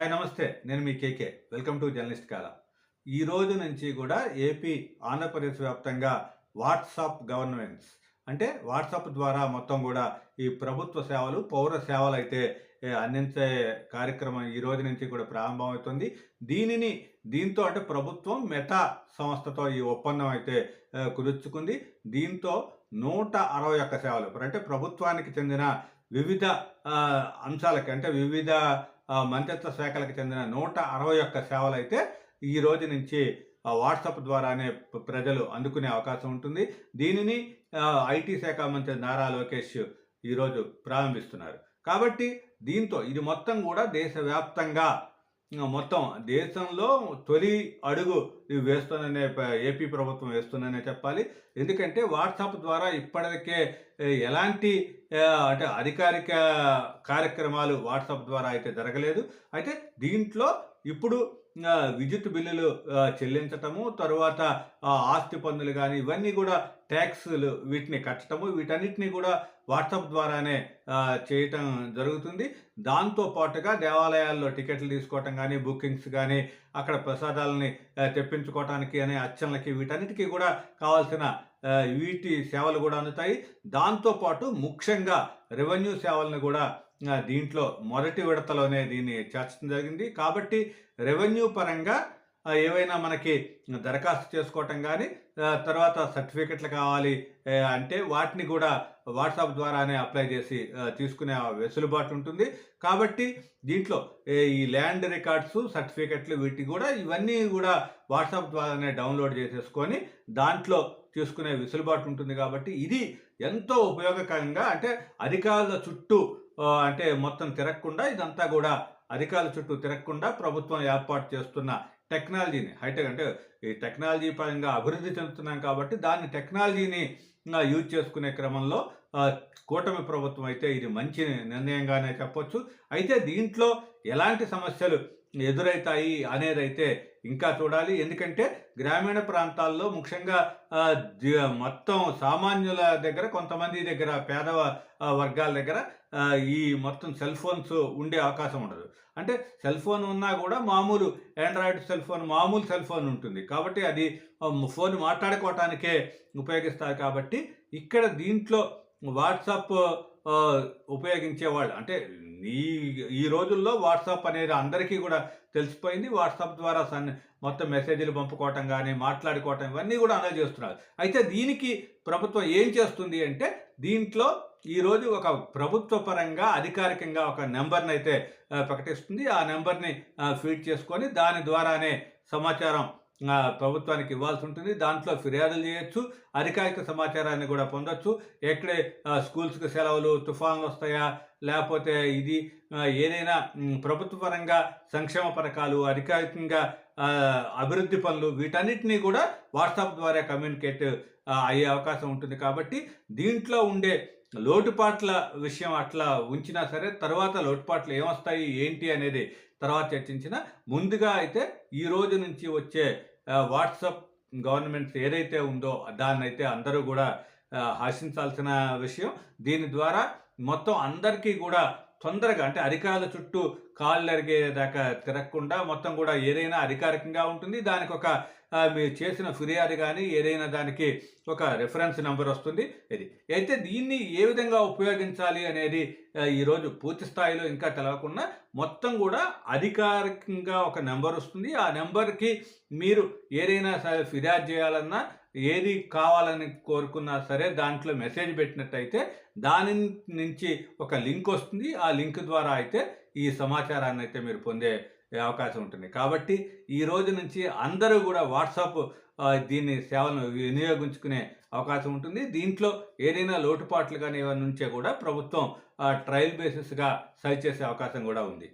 Hi నమస్తే. నేను మీ KK. Welcome to journalist Kala. ఈ రోజు నుంచి కూడా ఏపీ ఆంధ్రప్రదేశ్ వ్యాప్తంగా వాట్సాప్ గవర్నమెంట్స్ అంటే వాట్సాప్ ద్వారా మొత్తం కూడా ఈ ప్రభుత్వ సేవలు పౌర సేవలు అయితే అందించే కార్యక్రమం ఈ రోజు నుంచి కూడా ప్రారంభమవుతుంది. దీనిని దీంతో అంటే ప్రభుత్వం మెటా సంస్థతో ఈ ఒప్పందం అయితే కుదుర్చుకుంది. దీంతో నూట అరవై ఒక్క సేవలు అంటే ప్రభుత్వానికి చెందిన వివిధ అంశాలకి అంటే వివిధ మంత్రిత్వ శాఖలకు చెందిన నూట అరవై ఒక్క సేవలు అయితే ఈ రోజు నుంచి వాట్సాప్ ద్వారానే ప్రజలు అందుకునే అవకాశం ఉంటుంది. దీనిని ఐటీ శాఖ మంత్రి నారా లోకేష్ ఈరోజు ప్రారంభిస్తున్నారు. కాబట్టి దీంతో ఇది మొత్తం కూడా దేశవ్యాప్తంగా మొత్తం దేశంలో తొలి అడుగు వేస్తుందనే ఏపీ ప్రభుత్వం వేస్తుందనే చెప్పాలి. ఎందుకంటే వాట్సాప్ ద్వారా ఇప్పటికే ఎలాంటి అంటే అధికారిక కార్యక్రమాలు వాట్సాప్ ద్వారా అయితే జరగలేదు. అయితే దీంట్లో ఇప్పుడు విద్యుత్ బిల్లులు చెల్లించటము తరువాత ఆస్తి పన్నులు కానీ ఇవన్నీ కూడా ట్యాక్స్లు వీటిని కట్టడము వీటన్నిటిని కూడా వాట్సాప్ ద్వారానే చేయటం జరుగుతుంది. దాంతో పాటుగా దేవాలయాల్లో టికెట్లు తీసుకోవటం కానీ బుకింగ్స్ కానీ అక్కడ ప్రసాదాలని తెప్పించుకోవటానికి అనే అర్చనలకి వీటన్నిటికీ కూడా కావాల్సిన వీటి సేవలు కూడా అందుతాయి. దాంతోపాటు ముఖ్యంగా రెవెన్యూ సేవలను కూడా దీంట్లో మొదటి విడతలోనే దీన్ని చేర్చడం జరిగింది. కాబట్టి రెవెన్యూ పరంగా ఏవైనా మనకి దరఖాస్తు చేసుకోవటం కానీ తర్వాత సర్టిఫికెట్లు కావాలి అంటే వాటిని కూడా వాట్సాప్ ద్వారానే అప్లై చేసి తీసుకునే వెసులుబాటు ఉంటుంది. కాబట్టి దీంట్లో ఈ ల్యాండ్ రికార్డ్స్ సర్టిఫికెట్లు వీటి కూడా ఇవన్నీ కూడా వాట్సాప్ ద్వారానే డౌన్లోడ్ చేసేసుకొని దాంట్లో తీసుకునే వెసులుబాటు ఉంటుంది కాబట్టి ఇది ఎంతో ఉపయోగకరంగా అంటే అధికారుల చుట్టూ అంటే మొత్తం తిరగకుండా ఇదంతా కూడా అధికారుల చుట్టూ తిరగకుండా ప్రభుత్వం ఏర్పాటు చేస్తున్న టెక్నాలజీని హైటెక్ అంటే ఈ టెక్నాలజీ పరంగా అభివృద్ధి చెందుతున్నాం కాబట్టి దాన్ని టెక్నాలజీని యూజ్ చేసుకునే క్రమంలో కూటమి ప్రభుత్వం అయితే ఇది మంచి నిర్ణయంగానే చెప్పొచ్చు. అయితే దీంట్లో ఎలాంటి సమస్యలు ఎదురవుతాయి అనేది అయితే ఇంకా చూడాలి. ఎందుకంటే గ్రామీణ ప్రాంతాల్లో ముఖ్యంగా మొత్తం సామాన్యుల దగ్గర కొంతమంది దగ్గర పేద వర్గాల దగ్గర ఈ మొత్తం సెల్ ఫోన్స్ ఉండే అవకాశం ఉండదు. అంటే సెల్ ఫోన్ ఉన్నా కూడా మామూలు ఆండ్రాయిడ్ సెల్ ఫోన్ మామూలు సెల్ ఫోన్ ఉంటుంది. కాబట్టి అది ఫోన్ మాట్లాడుకోవటానికే ఉపయోగిస్తారు కాబట్టి ఇక్కడ దీంట్లో వాట్సాప్ ఉపయోగించే వాళ్ళు అంటే ఈ ఈ రోజుల్లో వాట్సాప్ అనేది అందరికీ కూడా తెలిసిపోయింది. వాట్సాప్ ద్వారా సన్ మొత్తం మెసేజ్లు పంపుకోవటం కానీ మాట్లాడుకోవటం ఇవన్నీ కూడా అందరూ చేస్తున్నారు. అయితే దీనికి ప్రభుత్వం ఏం చేస్తుంది అంటే దీంట్లో ఈరోజు ఒక ప్రభుత్వ పరంగా అధికారికంగా ఒక నెంబర్ని అయితే ప్రకటిస్తుంది. ఆ నెంబర్ని ఫీడ్ చేసుకొని దాని ద్వారానే సమాచారం ప్రభుత్వానికి ఇవ్వాల్సి ఉంటుంది. దాంట్లో ఫిర్యాదులు చేయొచ్చు. అధికారిక సమాచారాన్ని కూడా పొందొచ్చు. ఎక్కడే స్కూల్స్కి సెలవులు తుఫాన్లు వస్తాయా? లేకపోతే ఇది ఏదైనా ప్రభుత్వపరంగా సంక్షేమ పథకాలు అధికారికంగా అభివృద్ధి పనులు వీటన్నిటినీ కూడా వాట్సాప్ ద్వారా కమ్యూనికేట్ అయ్యే అవకాశం ఉంటుంది. కాబట్టి దీంట్లో ఉండే లోటుపాట్ల విషయం అట్లా ఉంచినా సరే తర్వాత లోటుపాట్లు ఏమొస్తాయి ఏంటి అనేది తర్వాత చర్చించిన ముందుగా అయితే ఈ రోజు నుంచి వచ్చే వాట్సప్ గవర్నమెంట్ ఏదైతే ఉందో దాన్ని అయితే అందరూ కూడా హర్షించాల్సిన విషయం. దీని ద్వారా మొత్తం అందరికీ కూడా తొందరగా అంటే అధికారుల చుట్టూ కాళ్ళు అరిగేదాకా తిరగకుండా మొత్తం కూడా ఏదైనా అధికారికంగా ఉంటుంది. దానికి ఒక మీరు చేసిన ఫిర్యాదు కానీ ఏదైనా దానికి ఒక రెఫరెన్స్ నెంబర్ వస్తుంది. ఇది. అయితే దీన్ని ఏ విధంగా ఉపయోగించాలి అనేది ఈరోజు పూర్తి స్థాయిలో ఇంకా తెలవకుండా మొత్తం కూడా అధికారికంగా ఒక నెంబర్ వస్తుంది. ఆ నెంబర్కి మీరు ఏదైనా సరే ఫిర్యాదు చేయాలన్నా ఏది కావాలని కోరుకున్నా సరే దాంట్లో మెసేజ్ పెట్టినట్టయితే దాని నుంచి ఒక లింక్ వస్తుంది. ఆ లింక్ ద్వారా అయితే ఈ సమాచారాన్ని అయితే మీరు పొందే అవకాశం ఉంటుంది. కాబట్టి ఈ రోజు నుంచి అందరూ కూడా వాట్సాప్ దీన్ని సేవలను వినియోగించుకునే అవకాశం ఉంటుంది. దీంట్లో ఏదైనా లోటుపాట్లు కానీ ఇవన్నీ నుంచే కూడా ప్రభుత్వం ట్రయల్ బేసిస్గా సరి చేసే అవకాశం కూడా ఉంది.